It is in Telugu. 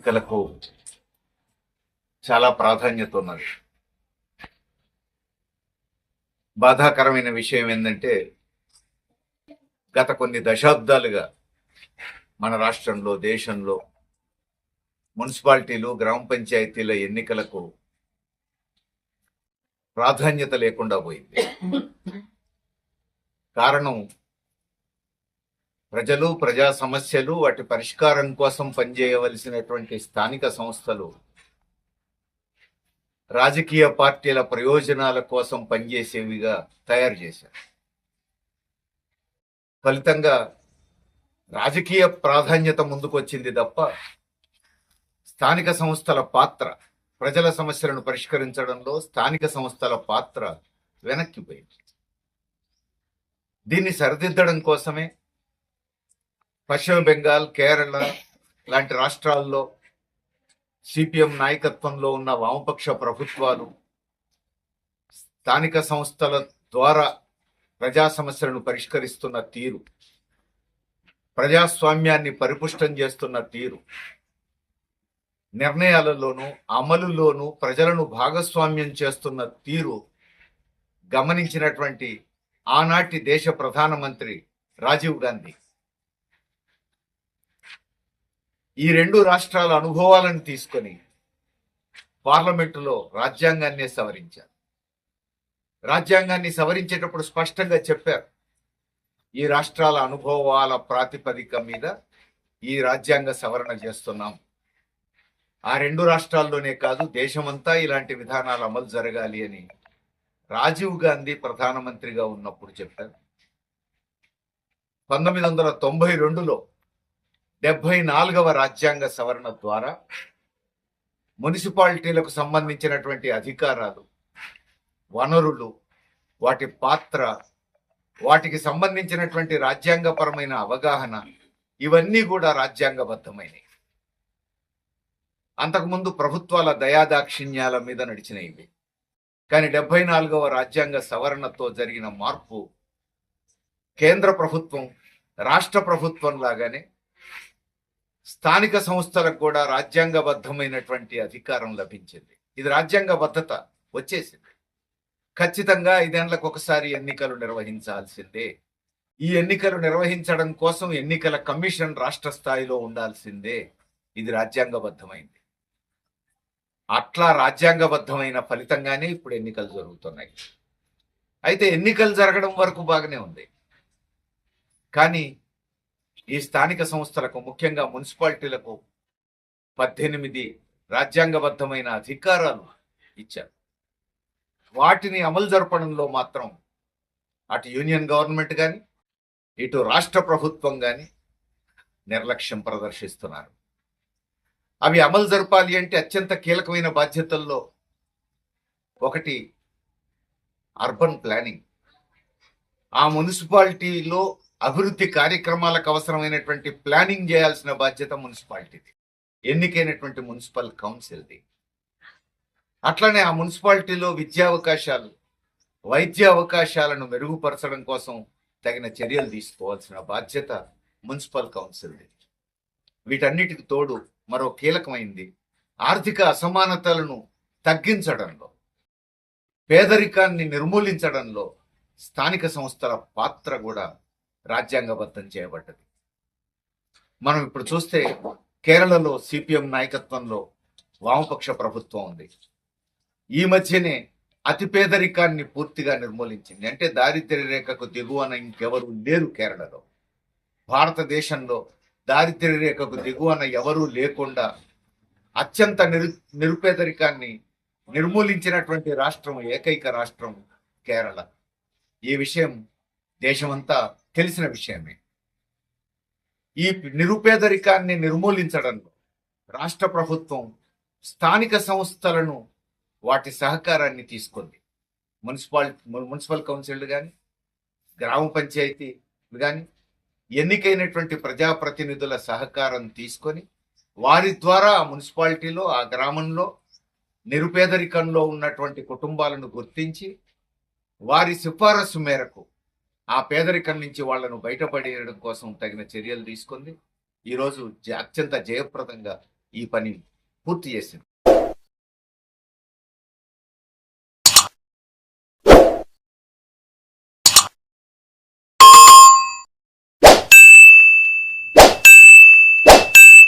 ఎన్నికలకు చాలా ప్రాధాన్యత ఉన్నది. బాధాకరమైన విషయం ఏంటంటే గత కొన్ని దశాబ్దాలుగా మన రాష్ట్రంలో దేశంలో మున్సిపాలిటీలు గ్రామ పంచాయతీల ఎన్నికలకు ప్రాధాన్యత లేకుండా పోయింది. కారణం ప్రజలు ప్రజా సమస్యలు వాటి పరిష్కారం కోసం పనిచేయవలసినటువంటి స్థానిక సంస్థలు రాజకీయ పార్టీల ప్రయోజనాల కోసం పనిచేసేవిగా తయారు చేశారు. ఫలితంగా రాజకీయ ప్రాధాన్యత ముందుకొచ్చింది తప్ప స్థానిక సంస్థల పాత్ర ప్రజల సమస్యలను పరిష్కరించడంలో స్థానిక సంస్థల పాత్ర వెనక్కిపోయింది. దీన్ని సరిదిద్దడం కోసమే పశ్చిమ బెంగాల్ కేరళ లాంటి రాష్ట్రాల్లో సిపిఎం నాయకత్వంలో ఉన్న వామపక్ష ప్రభుత్వాలు స్థానిక సంస్థల ద్వారా ప్రజా సమస్యలను పరిష్కరిస్తున్న తీరు ప్రజాస్వామ్యాన్ని పరిపుష్టం చేస్తున్న తీరు నిర్ణయాలలోనూ అమలులోనూ ప్రజలను భాగస్వామ్యం చేస్తున్న తీరు గమనించినటువంటి ఆనాటి దేశ ప్రధానమంత్రి రాజీవ్ గాంధీ. ఈ రెండు రాష్ట్రాల అనుభవాలను తీసుకొని పార్లమెంటులో రాజ్యాంగాన్ని సవరించారు. రాజ్యాంగాన్ని సవరించేటప్పుడు స్పష్టంగా చెప్పారు. ఈ రాష్ట్రాల అనుభవాల ప్రాతిపదిక మీద ఈ రాజ్యాంగ సవరణ చేస్తున్నాం. ఆ రెండు రాష్ట్రాల్లోనే కాదు దేశమంతా ఇలాంటి విధానాలు అమలు జరగాలి అని రాజీవ్ గాంధీ ప్రధానమంత్రిగా ఉన్నప్పుడు చెప్పారు. పంతొమ్మిది వందల తొంభై రెండులో డెబ్బై నాలుగవ రాజ్యాంగ సవరణ ద్వారా మున్సిపాలిటీలకు సంబంధించినటువంటి అధికారాలు వనరులు వాటి పాత్ర వాటికి సంబంధించినటువంటి రాజ్యాంగపరమైన అవగాహన ఇవన్నీ కూడా రాజ్యాంగబద్ధమైనవి అంతకుముందు ప్రభుత్వాల దయాదాక్షిణ్యాల మీద నడిచిన ఇవి కానీ డెబ్బై నాలుగవ రాజ్యాంగ సవరణతో జరిగిన మార్పు కేంద్ర ప్రభుత్వం రాష్ట్ర ప్రభుత్వం లాగానే స్థానిక సంస్థలకు కూడా రాజ్యాంగబద్ధమైనటువంటి అధికారం లభించింది. ఇది రాజ్యాంగబద్ధత వచ్చేసింది. ఖచ్చితంగా ఐదేళ్ళకు ఒకసారి ఎన్నికలు నిర్వహించాల్సిందే. ఈ ఎన్నికలు నిర్వహించడం కోసం ఎన్నికల కమిషన్ రాష్ట్ర స్థాయిలో ఉండాల్సిందే. ఇది రాజ్యాంగబద్ధమైంది. అట్లా రాజ్యాంగబద్ధమైన ఫలితంగానే ఇప్పుడు ఎన్నికలు జరుగుతున్నాయి. అయితే ఎన్నికలు జరగడం వరకు బాగానే ఉంది. కానీ ఈ స్థానిక సంస్థలకు ముఖ్యంగా మున్సిపాలిటీలకు పద్దెనిమిది రాజ్యాంగబద్ధమైన అధికారాలు ఇచ్చారు. వాటిని అమలు జరపడంలో మాత్రం అటు యూనియన్ గవర్నమెంట్ కానీ ఇటు రాష్ట్ర ప్రభుత్వం కానీ నిర్లక్ష్యం ప్రదర్శిస్తున్నారు. అవి అమలు జరపాలి అంటే అత్యంత కీలకమైన బాధ్యతల్లో ఒకటి అర్బన్ ప్లానింగ్. ఆ మున్సిపాలిటీలో అభివృద్ధి కార్యక్రమాలకు అవసరమైనటువంటి ప్లానింగ్ చేయాల్సిన బాధ్యత మున్సిపాలిటీది. ఎన్నికైనటువంటి మున్సిపల్ కౌన్సిల్ది. అట్లనే ఆ మున్సిపాలిటీలో విద్యా అవకాశాలు వైద్య అవకాశాలను మెరుగుపరచడం కోసం తగిన చర్యలు తీసుకోవాల్సిన బాధ్యత మున్సిపల్ కౌన్సిల్ది. వీటన్నిటికి తోడు మరో కీలకమైంది ఆర్థిక అసమానతలను తగ్గించడంలో పేదరికాన్ని నిర్మూలించడంలో స్థానిక సంస్థల పాత్ర కూడా రాజ్యాంగబద్ధం చేయబడ్డది. మనం ఇప్పుడు చూస్తే కేరళలో సిపిఎం నాయకత్వంలో వామపక్ష ప్రభుత్వం ఉంది. ఈ మధ్యనే అతి పేదరికాన్ని పూర్తిగా నిర్మూలించింది. అంటే దారిద్ర్య రేఖకు దిగువన ఇంకెవరు లేరు కేరళలో. భారతదేశంలో దారిద్ర్య రేఖకు దిగువన ఎవరూ లేకుండా అత్యంత నిరు నిరుపేదరికాన్ని నిర్మూలించినటువంటి రాష్ట్రం ఏకైక రాష్ట్రం కేరళ. ఈ విషయం దేశమంతా తెలిసిన విషయమే. ఈ నిరుపేదరికాన్ని నిర్మూలించడంలో రాష్ట్ర ప్రభుత్వం స్థానిక సంస్థలను వాటి సహకారాన్ని తీసుకుంది. మున్సిపాల్ మున్సిపల్ కౌన్సిల్ కానీ గ్రామ పంచాయతీ కానీ ఎన్నికైనటువంటి ప్రజాప్రతినిధుల సహకారం తీసుకొని వారి ద్వారా ఆ మున్సిపాలిటీలో ఆ గ్రామంలో నిరుపేదరికంలో ఉన్నటువంటి కుటుంబాలను గుర్తించి వారి సిఫారసు మేరకు ఆ పేదరికం నుంచి వాళ్ళను బయటపడేయడం కోసం తగిన చర్యలు తీసుకుంది. ఈరోజు జ- అత్యంత జయప్రదంగా ఈ పని పూర్తి చేసింది.